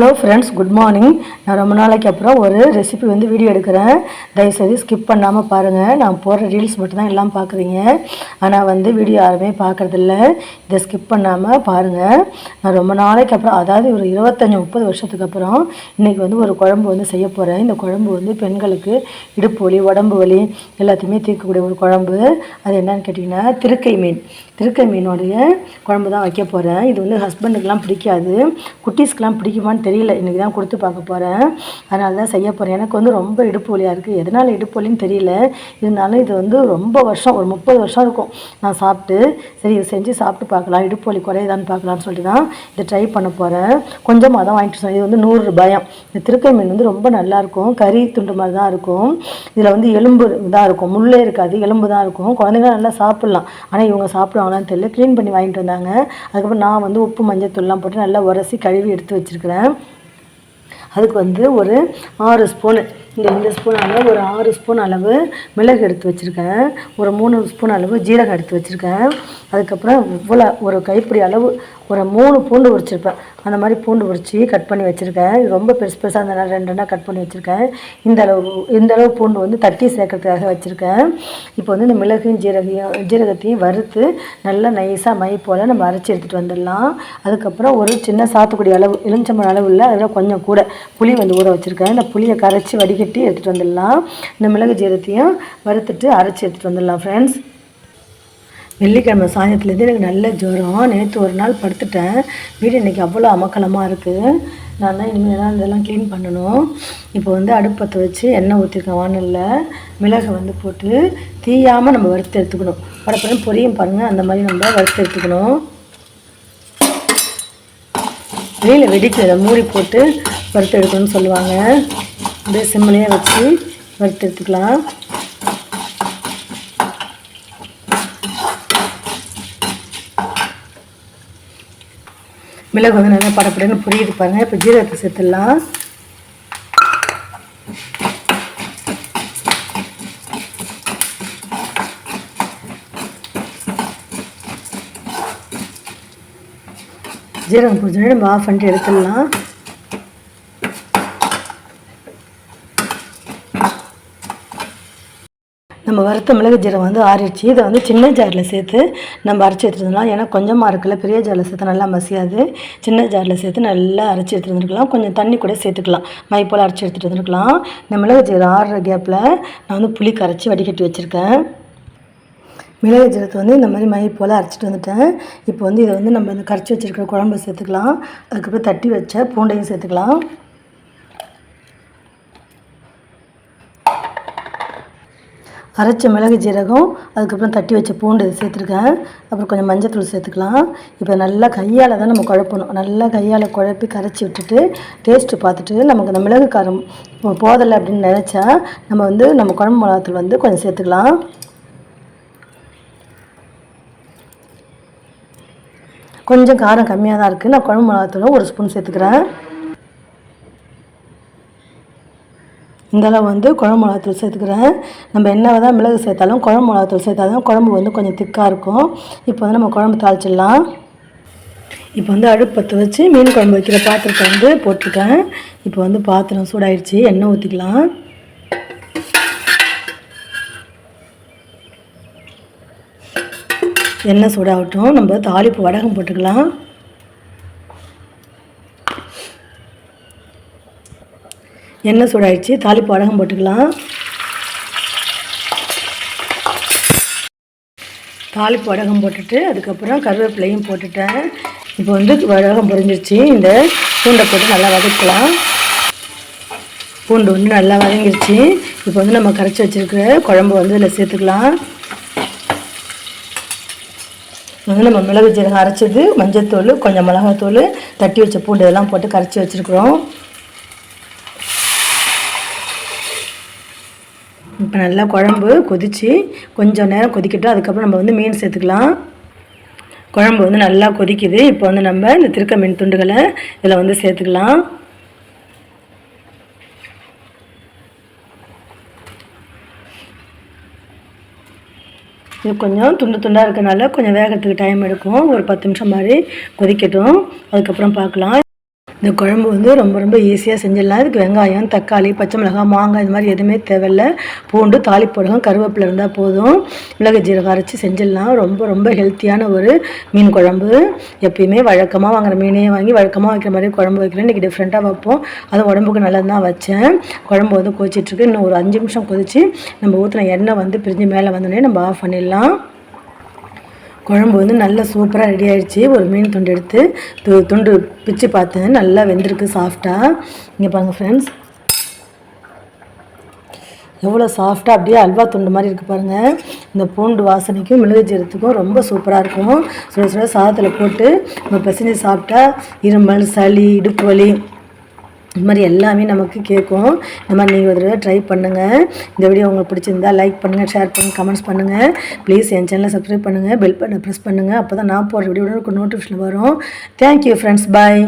Hello friends good morning நான் ரொம்ப நாளைக்கு அப்புறம் ஒரு ரெசிபி வந்து வீடியோ எடுக்கிறேன். தயவுசெய்து ஸ்கிப் பண்ணாமல் பாருங்கள் நான் போடுற ரீல்ஸ் மட்டும்தான் எல்லாம் பார்க்குறீங்க. ஆனால் வந்து வீடியோ யாருமே பார்க்குறதில்ல. இதை ஸ்கிப் பண்ணாமல் பாருங்கள் நான் ரொம்ப நாளைக்கு அப்புறம் அதாவது ஒரு இருபத்தஞ்சி முப்பது வருஷத்துக்கு அப்புறம் இன்றைக்கி வந்து ஒரு குழம்பு வந்து செய்ய போகிறேன் இந்த குழம்பு வந்து பெண்களுக்கு இடுப்பு வலி உடம்பு வலி எல்லாத்தையுமே தீர்க்கக்கூடிய ஒரு குழம்பு. அது என்னன்னு கேட்டிங்கன்னா திருக்கை மீன். திருக்கை மீனுடைய குழம்பு தான் வைக்க போகிறேன் இது வந்து ஹஸ்பண்டுக்கெலாம் பிடிக்காது. குட்டீஸ்க்கெலாம் பிடிக்குமான்னு தெரியல. இன்றைக்கி தான் கொடுத்து பார்க்க போகிறேன் அதனால தான் செய்ய போகிறேன் எனக்கு வந்து ரொம்ப இடுப்பு வலியாக இருக்குது எதனால் இடுப்பு வலின்னு தெரியல. இருந்தாலும் இது வந்து ரொம்ப வருஷம் ஒரு முப்பது வருஷம் இருக்கும். நான் சாப்பிட்டு சரி இது செஞ்சு சாப்பிட்டு பார்க்கலாம். இடுப்பு வலி குறையுதான்னு பார்க்கலான்னு சொல்லிட்டு தான் இதை ட்ரை பண்ண போகிறேன் கொஞ்சமாக தான் வாங்கிட்டு சொன்னேன். இது வந்து நூறு ரூபாயம் இந்த திருக்கை மீன் வந்து ரொம்ப நல்லாயிருக்கும் கறி துண்டு மாதிரி தான் இருக்கும். இதில் வந்து எலும்பு தான் இருக்கும். முள்ளே இருக்காது. எலும்பு தான் இருக்கும். குழந்தைங்க நல்லா சாப்பிட்லாம். ஆனால் இவங்க சாப்பிடுவாங்க சாப்பிடுவாங்களான்னு தெரியல. க்ளீன் பண்ணி வாங்கிட்டு வந்தாங்க. அதுக்கப்புறம் நான் வந்து உப்பு மஞ்சள் தூள்லாம் போட்டு நல்லா உரசி கழுவி எடுத்து வச்சுருக்கிறேன். அதுக்கு வந்து ஒரு ஆறு ஸ்பூனு இந்த இந்த ஸ்பூன் அளவு ஒரு ஆறு ஸ்பூன் அளவு மிளகு எடுத்து வச்சுருக்கேன். ஒரு மூணு ஸ்பூன் அளவு ஜீரகம் எடுத்து வச்சுருக்கேன். அதுக்கப்புறம் இவ்வளோ ஒரு கைப்பிடி அளவு ஒரு மூணு பூண்டு உரிச்சிருப்பேன் அந்த மாதிரி பூண்டு உரித்து கட் பண்ணி வச்சுருக்கேன். ரொம்ப பெருசு பெருசாக இருந்தனால ரெண்டு ரெண்டாக கட் பண்ணி வச்சுருக்கேன். இந்த அளவு இந்த அளவு பூண்டு வந்து தட்டி சேர்க்கறதுக்காக வச்சுருக்கேன். இப்போ வந்து இந்த மிளகையும் ஜீரகையும் ஜீரகத்தையும் வறுத்து நல்லா நைஸாக மை போல் நம்ம அரைச்சி எடுத்துகிட்டு வந்துடலாம். அதுக்கப்புறம் ஒரு சின்ன சாத்துக்குடி அளவு எலுமிச்சம்பழம் அளவு இல்லை அதில் கொஞ்சம் கூட புளி வந்து ஊற வச்சுருக்கேன். இந்த புளியை கரைச்சி வடிகட்டி எடுத்துகிட்டு வந்துடலாம். இந்த மிளகு ஜீரகத்தையும் வறுத்துட்டு அரைச்சி எடுத்துகிட்டு வந்துடலாம் ஃப்ரெண்ட்ஸ் வெள்ளிக்கிழமை சாயந்தரத்துலேருந்து எனக்கு நல்ல ஜுரம். நேற்று ஒரு நாள் படுத்துட்டேன். வீடு இன்றைக்கி அவ்வளோ அமக்கலமாக இருக்குது நான் தான் இனிமேல் இதெல்லாம் க்ளீன் பண்ணணும். இப்போ வந்து அடுப்பத்தை வச்சு எண்ணெய் ஊற்றிருக்கேன் வானலில். மிளகை வந்து போட்டு தீயாமல் நம்ம வறுத்து எடுத்துக்கணும். படப்படம் பொரியும் பாருங்கள் அந்த மாதிரி நம்ம வறுத்து எடுத்துக்கணும். வெளியில் வெடிக்கிறத மூடி போட்டு வறுத்து எடுக்கணும்னு சொல்லுவாங்க. அப்படியே சிம்மிலேயே வச்சு வறுத்து எடுத்துக்கலாம். மிளகு வந்து நல்லா படப்படன்னு புரியுது பாருங்கள் இப்போ ஜீரகத்தை சேர்த்துடலாம். ஜீரகம் பிடிச்சோடனே நம்ம ஆஃப் பண்ணிட்டு எடுத்துடலாம். நம்ம வறுத்த மிளகு ஜீரம் வந்து ஆறிடுச்சு. இதை வந்து சின்ன ஜாரில் சேர்த்து நம்ம அரைச்சி எடுத்துருந்தோம் ஏன்னா கொஞ்சமாக இருக்குல்ல பெரிய ஜாரில் சேர்த்து நல்லா மசியாது. சின்ன ஜாரில் சேர்த்து நல்லா அரைச்சி எடுத்துட்டு வந்துருக்கலாம் கொஞ்சம் தண்ணி கூட சேர்த்துக்கலாம். மை போல் அரைச்சி எடுத்துகிட்டு வந்துருக்கலாம். இந்த மிளகு ஜீரம் ஆறுற கேப்பில் நான் வந்து புளி கரைச்சி வடிகட்டி வச்சுருக்கேன். மிளகு ஜீரத்தை வந்து இந்த மாதிரி மை போல் அரைச்சிட்டு வந்துட்டேன். இப்போ வந்து இதை வந்து நம்ம இந்த கரைச்சி வச்சுருக்கிற குழம்பு சேர்த்துக்கலாம். அதுக்கப்புறம் தட்டி வச்ச பூண்டையும் சேர்த்துக்கலாம். அரைச்ச மிளகு ஜீரகம் அதுக்கப்புறம் தட்டி வச்ச பூண்டு சேர்த்துருக்கேன். அப்புறம் கொஞ்சம் மஞ்சத்தூள் சேர்த்துக்கலாம். இப்போ நல்லா கையால் தான் நம்ம குழப்பணும். நல்லா கையால் குழப்பி கரைச்சி விட்டுட்டு டேஸ்ட்டு பார்த்துட்டு நமக்கு அந்த மிளகு காரம் போதலை அப்படின்னு நினச்சா நம்ம வந்து நம்ம குழம்பு மிளகாத்தூள் வந்து கொஞ்சம் சேர்த்துக்கலாம். கொஞ்சம் காரம் கம்மியாக தான் இருக்குது நான் குழம்பு மிளகாத்தூளும் ஒரு ஸ்பூன் சேர்த்துக்கிறேன். இந்தளவு வந்து குழம்பு மிளகாத்தூள் சேர்த்துக்கிறேன். நம்ம என்ன தான் மிளகு சேர்த்தாலும் குழம்பு மிளகாத்தூள் சேர்த்தா தான் குழம்பு வந்து கொஞ்சம் திக்காக இருக்கும். இப்போ வந்து நம்ம குழம்பு தாளிச்சிடலாம். இப்போ வந்து அடுப்பத்தை வச்சு மீன் குழம்பு வைக்கிற பாத்திரத்தை வந்து போட்டிருக்கேன். இப்போ வந்து பாத்திரம் சூடாயிடுச்சு. எண்ணெய் ஊற்றிக்கலாம் எண்ணெய் சூடாகட்டும். நம்ம தாளிப்பு வடகம் போட்டுக்கலாம். எண்ணெய் சூடாயிடுச்சு தாளிப்பு வடகம் போட்டுக்கலாம். தாளிப்பு வடகம் போட்டுட்டு அதுக்கப்புறம் கருவேப்பிலையும் போட்டுட்டேன். இப்போ வந்து வடகம் பொரிஞ்சிருச்சு. இந்த பூண்டை போட்டு நல்லா வதக்கலாம். பூண்டு வந்து நல்லா வதங்கிருச்சு. இப்போ வந்து நம்ம கரைச்சி வச்சுருக்கிற குழம்பு வந்து இதில் சேர்த்துக்கலாம். வந்து நம்ம மிளகு ஜீரகம் அரைச்சது மஞ்சத்தூள் கொஞ்சம் மிளகாத்தூள் தட்டி வச்ச பூண்டு இதெல்லாம் போட்டு கரைச்சி வச்சுருக்குறோம். இப்போ நல்லா குழம்பு கொதித்து கொஞ்சம் நேரம் கொதிக்கட்டும். அதுக்கப்புறம் நம்ம வந்து மீன் சேர்த்துக்கலாம். குழம்பு வந்து நல்லா கொதிக்குது. இப்போ வந்து நம்ம இந்த திருக்க மீன் துண்டுகளை இதில் வந்து சேர்த்துக்கலாம். இது கொஞ்சம் துண்டு துண்டாக இருக்கனால கொஞ்சம் வேகிறதுக்கு டைம் எடுக்கும். ஒரு பத்து நிமிஷம் மாதிரி கொதிக்கட்டும். அதுக்கப்புறம் பார்க்கலாம். இந்த குழம்பு வந்து ரொம்ப ரொம்ப ஈஸியாக செஞ்சிடலாம். இதுக்கு வெங்காயம் தக்காளி பச்சை மிளகாய் மாங்காய் இது மாதிரி எதுவுமே தேவையில்ல. பூண்டு தாளிப்பொடுகம் கருவேப்பிலை இருந்தால் போதும். மிளகு ஜீரகம் அரைச்சி செஞ்சிடலாம். ரொம்ப ரொம்ப ஹெல்த்தியான ஒரு மீன் குழம்பு. எப்பயுமே வழக்கமாக வாங்குற மீனையே வாங்கி வழக்கமாக வைக்கிற மாதிரி குழம்பு வைக்கிறேன். இன்றைக்கி டிஃப்ரெண்ட்டாக வைப்போம். அது உடம்புக்கு நல்லது தான் வச்சேன். குழம்பு வந்து கொதிச்சிட்ருக்கு இன்னும் ஒரு அஞ்சு நிமிஷம் கொதிச்சு நம்ம ஊற்றின எண்ணெய் வந்து பிரிஞ்சு மேலே வந்தோடனே நம்ம ஆஃப் பண்ணிடலாம். குழம்பு வந்து நல்லா சூப்பராக ரெடி ஆகிடுச்சி ஒரு மீன் துண்டு எடுத்து து- துண்டு பிச்சு பார்த்தேன். நல்லா வெந்திருக்கு சாஃப்டாக இங்கே பாருங்க ஃப்ரெண்ட்ஸ் எவ்வளோ சாஃப்டாக அப்படியே அல்வா துண்டு மாதிரி இருக்குது பாருங்கள் இந்த பூண்டு வாசனைக்கும் மிளகு ஜீரத்துக்கும் ரொம்ப சூப்பராக இருக்கும். சுட சுட சாதத்தில் போட்டு நம்ம பிசைஞ்சு சாப்பிட்டா இருமல் சளி இடுப்பு வலி இது மாதிரி எல்லாமே நமக்கு கேட்கும். இந்த மாதிரி நீங்கள் ஒரு தடவை ட்ரை பண்ணுங்கள் இந்த வீடியோ உங்களுக்கு பிடிச்சிருந்தா லைக் பண்ணுங்கள் ஷேர் பண்ணுங்கள் கமெண்ட்ஸ் பண்ணுங்கள் ப்ளீஸ் என் சேனலை சப்ஸ்கிரைப் பண்ணுங்கள் பெல் பட்டனை ப்ரெஸ் பண்ணுங்கள் அப்போ தான் நான் போடுற வீடியோ நோட்டிஃபிகேஷன் வரும். Thank you friends bye